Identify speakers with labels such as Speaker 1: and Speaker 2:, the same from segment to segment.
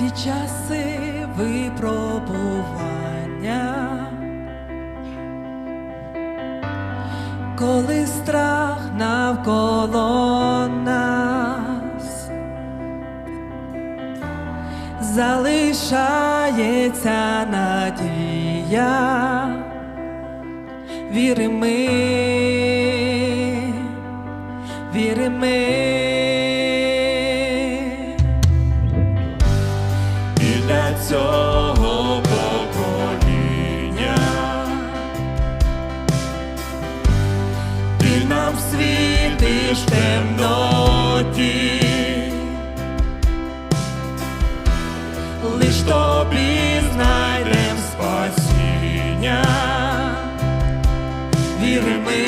Speaker 1: всі часи випробування, коли страх навколо нас залишається надія, віри ми, віри ми.
Speaker 2: лиш в темноті, лиш тобі знайдем спасіння,
Speaker 1: віри ми,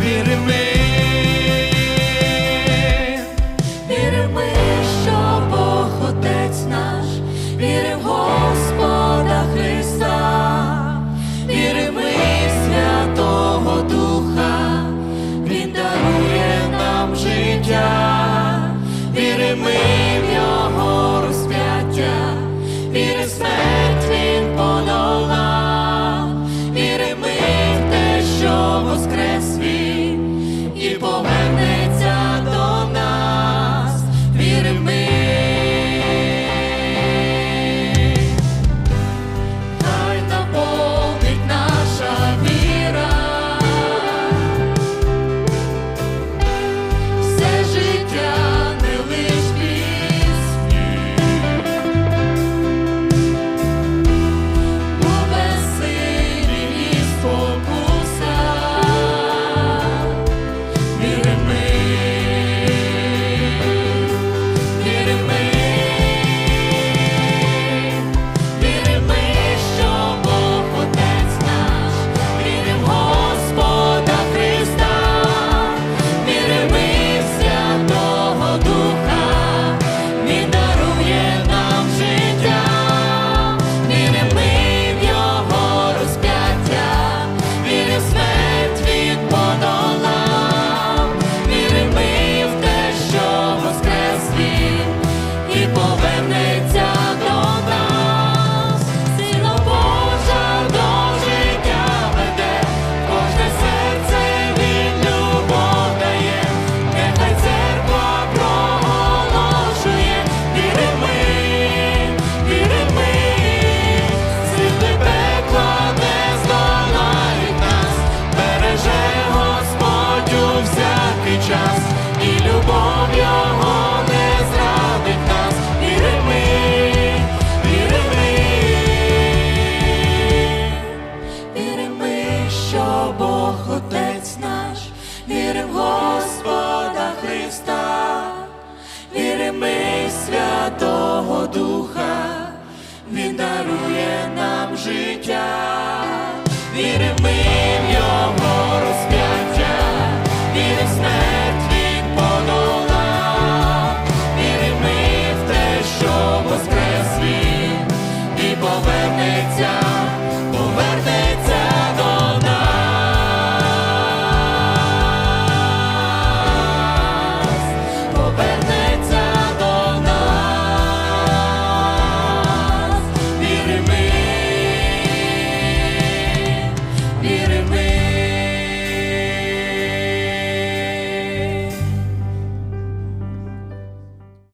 Speaker 1: віри ми.
Speaker 3: час, і любов його не зрадить нас, віри ми, віри ми, віри ми, що Бог Отець наш, віри в Господа Христа, віри ми Святого Духа, Він дарує нам життя, віри ми.